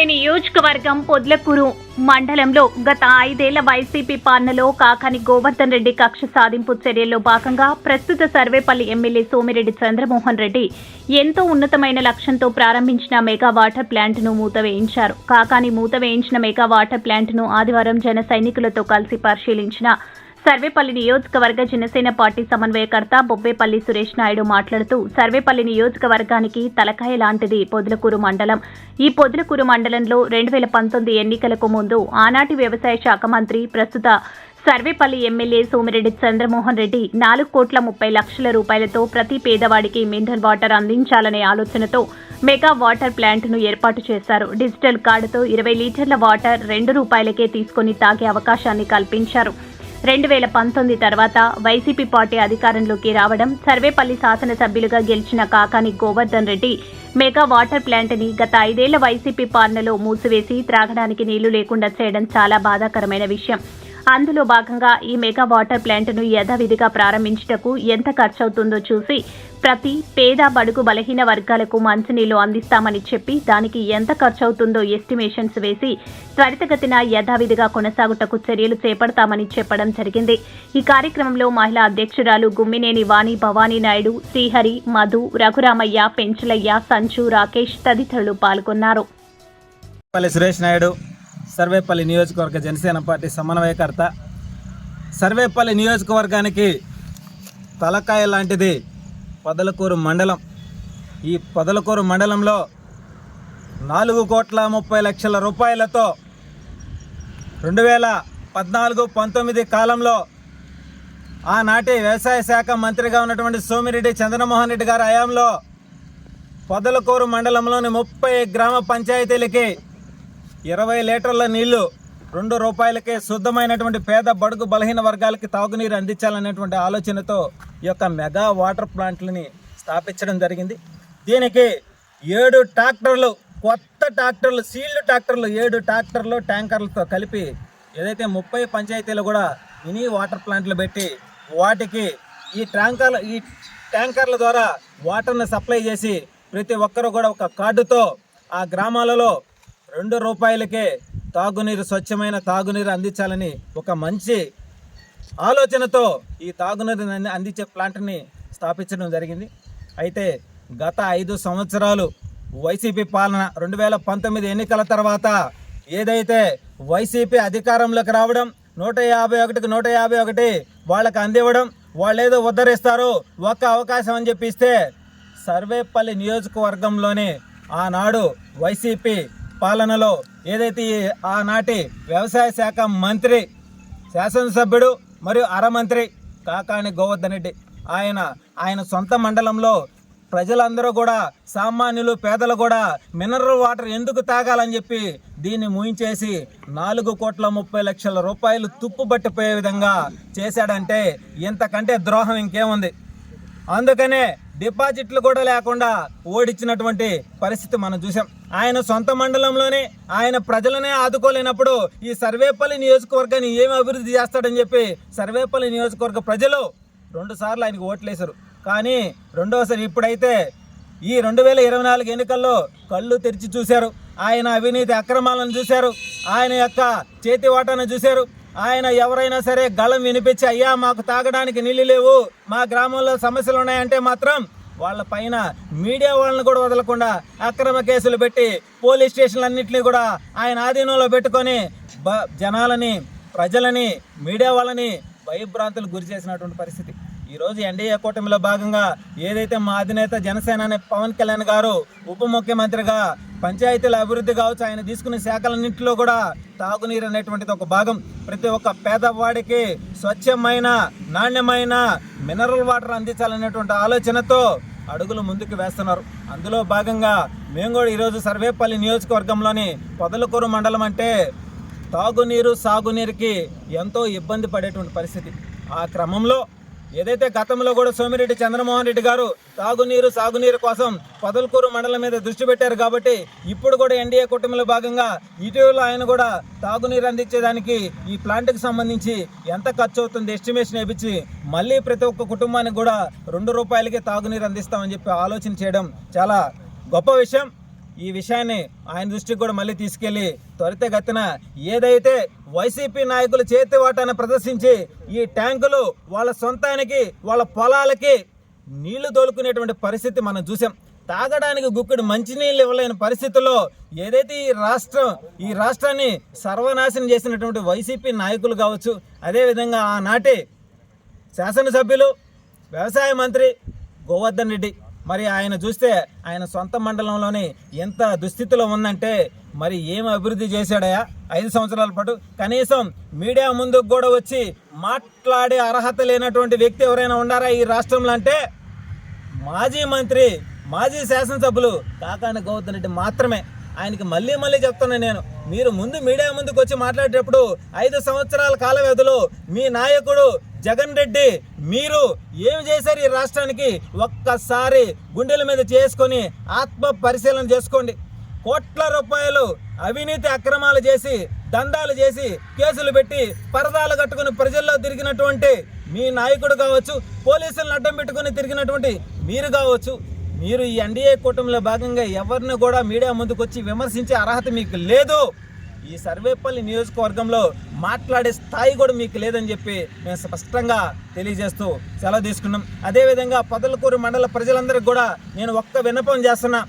సర్వేపల్లి నియోజకవర్గం పొద్లకూరు మండలంలో గత ఐదేళ్ళ వైసీపీ పాలనలో కాకాని గోవర్ధన్ రెడ్డి కక్ష సాధింపు చర్యల్లో భాగంగా ప్రస్తుత సర్వేపల్లి ఎమ్మెల్యే సోమిరెడ్డి చంద్రమోహన్ రెడ్డి ఎంతో ఉన్నతమైన లక్ష్యంతో ప్రారంభించిన మెగా వాటర్ ప్లాంట్ను మూతవేయించారు కాకాని మూతవేయించిన మెగా వాటర్ ప్లాంట్ను ఆదివారం జన సైనికులతో కలిసి పరిశీలించిన సర్వేపల్లి నియోజకవర్గ జనసేన పార్టీ సమన్వయకర్త బొబ్బేపల్లి సురేష్ నాయుడు మాట్లాడుతూ సర్వేపల్లి నియోజకవర్గానికి తలకాయ లాంటిది పొదులకూరు మండలం. ఈ పొదులకూరు మండలంలో రెండు వేల పంతొమ్మిది ఎన్నికలకు ముందు ఆనాటి వ్యవసాయ శాఖ మంత్రి ప్రస్తుత సర్వేపల్లి ఎమ్మెల్యే సోమిరెడ్డి చంద్రమోహన్ రెడ్డి నాలుగు కోట్ల ముప్పై లక్షల రూపాయలతో ప్రతి పేదవాడికి మినరల్ వాటర్ అందించాలనే ఆలోచనతో మెగా వాటర్ ప్లాంట్ను ఏర్పాటు చేశారు. డిజిటల్ కార్డుతో ఇరవై లీటర్ల వాటర్ రెండు రూపాయలకే తీసుకొని తాగే అవకాశాన్ని కల్పించారు. రెండు వేల పంతొమ్మిది తర్వాత వైసీపీ పార్టీ అధికారంలోకి రావడం సర్వేపల్లి శాసనసభ్యులుగా గెలిచిన కాకాని గోవర్ధన్ రెడ్డి మెగా వాటర్ ప్లాంట్ని గత ఐదేళ్ళ వైసీపీ పాలనలో మూసివేసి త్రాగడానికి నీళ్ళు లేకుండా చేయడం చాలా బాధాకరమైన విషయం. అందులో భాగంగా ఈ మెగా వాటర్ ప్లాంట్ను యథావిధిగా ప్రారంభించుటకు ఎంత ఖర్చవుతుందో చూసి ప్రతి పేద బడుగు బలహీన వర్గాలకు మంచినీళ్ళు అందిస్తామని చెప్పి దానికి ఎంత ఖర్చవుతుందో ఎస్టిమేషన్స్ వేసి త్వరితగతిన యథావిధిగా కొనసాగుటకు చర్యలు చేపడతామని చెప్పడం జరిగింది. ఈ కార్యక్రమంలో మహిళా అధ్యక్షురాలు గుమ్మినేని వాణి భవానీ నాయుడు శ్రీహరి మధు రఘురామయ్య పెంచలయ్య సంచు రాకేష్ తదితరులు పాల్గొన్నారు. సురేష్ నాయుడు సర్వేపల్లి నియోజకవర్గ జనసేన పార్టీ సమన్వయకర్త. సర్వేపల్లి నియోజకవర్గానికి తలకాయ లాంటిది పొదలకూరు మండలం. ఈ పొదలకూరు మండలంలో నాలుగు కోట్ల ముప్పై లక్షల రూపాయలతో రెండు వేల పద్నాలుగు పంతొమ్మిది కాలంలో ఆనాటి వ్యవసాయ శాఖ మంత్రిగా ఉన్నటువంటి సోమిరెడ్డి చంద్రమోహన్ రెడ్డి గారి హయాంలో పొదలకూరు మండలంలోని ముప్పై గ్రామ పంచాయతీలకి ఇరవై లీటర్ల నీళ్ళు రెండు రూపాయలకే శుద్ధమైనటువంటి పేద బడుగు బలహీన వర్గాలకి తాగునీరు అందించాలనేటువంటి ఆలోచనతో ఈ యొక్క మెగా వాటర్ ప్లాంట్లని స్థాపించడం జరిగింది. దీనికి ఏడు ట్రాక్టర్లు కొత్త ట్రాక్టర్లు సీల్డ్ ట్రాక్టర్లు ఏడు ట్రాక్టర్లు ట్యాంకర్లతో కలిపి ఏదైతే ముప్పై పంచాయతీలు కూడా మినీ వాటర్ ప్లాంట్లు పెట్టి వాటికి ఈ ట్యాంకర్ల ఈ ట్యాంకర్ల ద్వారా వాటర్ని సప్లై చేసి ప్రతి ఒక్కరు కూడా ఒక కార్డుతో ఆ గ్రామాలలో రెండు రూపాయలకే తాగునీరు స్వచ్ఛమైన తాగునీరు అందించాలని ఒక మంచి ఆలోచనతో ఈ తాగునీరుని అందించే ప్లాంట్ని స్థాపించడం జరిగింది. అయితే గత ఐదు సంవత్సరాలు వైసీపీ పాలన రెండు వేల పంతొమ్మిది ఎన్నికల తర్వాత ఏదైతే వైసీపీ అధికారంలోకి రావడం నూట యాభై ఒకటికి నూట యాభై ఒకటి వాళ్ళకి అందివ్వడం వాళ్ళు ఏదో ఉద్ధరిస్తారు ఒక్క అవకాశం అని చెప్పిస్తే సర్వేపల్లి నియోజకవర్గంలోనే ఆనాడు వైసీపీ పాలనలో ఏదైతే ఆనాటి వ్యవసాయ శాఖ మంత్రి శాసనసభ్యుడు మరియు అరమంత్రి కాకాణి గోవర్ధన్ రెడ్డి ఆయన ఆయన సొంత మండలంలో ప్రజలందరూ కూడా సామాన్యులు పేదలు కూడా మినరల్ వాటర్ ఎందుకు తాగాలని చెప్పి దీన్ని ముయించేసి నాలుగు కోట్ల ముప్పై లక్షల రూపాయలు తుప్పుబట్టిపోయే విధంగా చేశాడంటే ఇంతకంటే ద్రోహం ఇంకేముంది? అందుకనే డిపాజిట్లు కూడా లేకుండా ఓడించినటువంటి పరిస్థితి మనం చూసాం ఆయన సొంత మండలంలోనే ఆయన ప్రజలనే ఆదుకోలేనప్పుడు ఈ సర్వేపల్లి నియోజకవర్గాన్ని ఏమి అభివృద్ధి చేస్తాడని చెప్పి సర్వేపల్లి నియోజకవర్గ ప్రజలు రెండు సార్లు ఆయనకు ఓట్లేశారు. కానీ రెండోసారి ఇప్పుడైతే ఈ రెండు వేల ఇరవై నాలుగు ఎన్నికల్లో కళ్ళు తెరిచి చూశారు. ఆయన అవినీతి అక్రమాలను చూశారు. ఆయన యొక్క చేతి వాటాను చూశారు. ఆయన ఎవరైనా సరే గళం వినిపించి అయ్యా మాకు తాగడానికి నీళ్ళు లేవు. మా గ్రామంలో సమస్యలు ఉన్నాయంటే మాత్రం వాళ్ళ పైన మీడియా వాళ్ళని కూడా వదలకుండా అక్రమ కేసులు పెట్టి పోలీస్ స్టేషన్లన్నింటినీ కూడా ఆయన ఆధీనంలో పెట్టుకొని బ జనాలని ప్రజలని మీడియా వాళ్ళని భయభ్రాంతులు గురి చేసినటువంటి పరిస్థితి. ఈరోజు ఎన్డీఏ కూటమిలో భాగంగా ఏదైతే మా అధినేత జనసేన అనే పవన్ కళ్యాణ్ గారు ఉప ముఖ్యమంత్రిగా పంచాయతీల అభివృద్ధి కావచ్చు ఆయన తీసుకునే శాఖలన్నింటిలో కూడా తాగునీరు అనేటువంటిది ఒక భాగం. ప్రతి ఒక్క పేదవాడికి స్వచ్ఛమైన నాణ్యమైన మినరల్ వాటర్ అందించాలనేటువంటి ఆలోచనతో అడుగులు ముందుకు వేస్తున్నారు. అందులో భాగంగా మేము కూడా ఈరోజు సర్వేపల్లి నియోజకవర్గంలోని పొదలకూరు మండలం అంటే తాగునీరు సాగునీరుకి ఎంతో ఇబ్బంది పడేటువంటి పరిస్థితి. ఆ క్రమంలో ఏదైతే గతంలో కూడా సోమిరెడ్డి చంద్రమోహన్ రెడ్డి గారు తాగునీరు సాగునీరు కోసం పొదలకూరు మండలం మీద దృష్టి పెట్టారు కాబట్టి ఇప్పుడు కూడా ఎన్డీఏ కుటుంబంలో భాగంగా ఇటీవల ఆయన కూడా తాగునీరు అందించేదానికి ఈ ప్లాంట్కి సంబంధించి ఎంత ఖర్చు అవుతుంది ఎస్టిమేషన్ వేయించి మళ్ళీ ప్రతి ఒక్క కుటుంబానికి కూడా రెండు రూపాయలకే తాగునీరు అందిస్తామని చెప్పి ఆలోచన చేయడం చాలా గొప్ప విషయం. ఈ విషయాన్ని ఆయన దృష్టికి కూడా మళ్ళీ తీసుకెళ్ళి త్వరితగతిన ఏదైతే వైసీపీ నాయకులు చేతివాటాన్ని ప్రదర్శించి ఈ ట్యాంకులు వాళ్ళ సొంతానికి వాళ్ళ పొలాలకి నీళ్ళు తోలుకునేటువంటి పరిస్థితి మనం చూసాం. తాగడానికి గుక్కుడు మంచినీళ్ళు ఇవ్వలేని పరిస్థితుల్లో ఏదైతే ఈ రాష్ట్రం ఈ రాష్ట్రాన్ని సర్వనాశనం చేసినటువంటి వైసీపీ నాయకులు కావచ్చు అదేవిధంగా ఆనాటి శాసనసభ్యులు వ్యవసాయ మంత్రి గోవర్ధన్ రెడ్డి మరి ఆయన చూస్తే ఆయన సొంత మండలంలోని ఎంత దుస్థితిలో ఉందంటే మరి ఏం అభివృద్ధి చేశాడయా ఐదు సంవత్సరాల పాటు కనీసం మీడియా ముందుకు కూడా వచ్చి మాట్లాడే అర్హత లేనటువంటి వ్యక్తి ఎవరైనా ఉన్నారా ఈ రాష్ట్రంలో అంటే మాజీ మంత్రి మాజీ శాసనసభ్యులు కాకాని గౌతమ్ రెడ్డి మాత్రమే. ఆయనకి మళ్ళీ మళ్ళీ చెప్తున్నాను నేను మీరు ముందు మీడియా ముందుకు వచ్చి మాట్లాడేటప్పుడు ఐదు సంవత్సరాల కాల వ్యవధిలో మీ నాయకుడు జగన్ రెడ్డి మీరు ఏమి చేశారు ఈ రాష్ట్రానికి? ఒక్కసారి గుండెల మీద చేసుకొని ఆత్మ పరిశీలన చేసుకోండి. కోట్ల రూపాయలు అవినీతి అక్రమాలు చేసి దందాలు చేసి కేసులు పెట్టి పరదాలు కట్టుకుని ప్రజల్లో తిరిగినటువంటి మీ నాయకుడు కావచ్చు పోలీసులను అడ్డం పెట్టుకుని తిరిగినటువంటి మీరు కావచ్చు మీరు ఈ ఎన్డీఏ కూటమిలో భాగంగా ఎవరిని కూడా మీడియా ముందుకు వచ్చి విమర్శించే అర్హత మీకు లేదు. ఈ సర్వేపల్లి నియోజకవర్గంలో మాట్లాడే స్థాయి కూడా మీకు లేదని చెప్పి మేము స్పష్టంగా తెలియజేస్తూ సెలవు తీసుకున్నాం. అదేవిధంగా పొదలకూరు మండల ప్రజలందరికీ కూడా నేను ఒక్క విన్నపం చేస్తున్నా.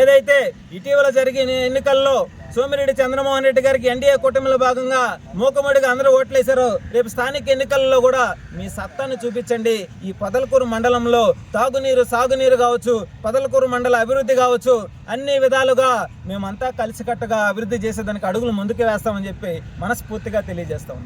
ఏదైతే ఇటీవల జరిగిన ఎన్నికల్లో సోమిరెడ్డి చంద్రమోహన్ రెడ్డి గారికి ఎన్డీఏ కూటమిలో భాగంగా మూకమడిగా అందరూ ఓట్లేశారు. రేపు స్థానిక ఎన్నికల్లో కూడా మీ సత్తాను చూపించండి. ఈ పదలకూరు మండలంలో తాగునీరు సాగునీరు కావచ్చు పదలకూరు మండల అభివృద్ధి కావచ్చు అన్ని విధాలుగా మేమంతా కలిసికట్టుగా అభివృద్ధి చేసేదానికి అడుగులు ముందుకు వేస్తామని చెప్పి మనస్ఫూర్తిగా తెలియజేస్తాం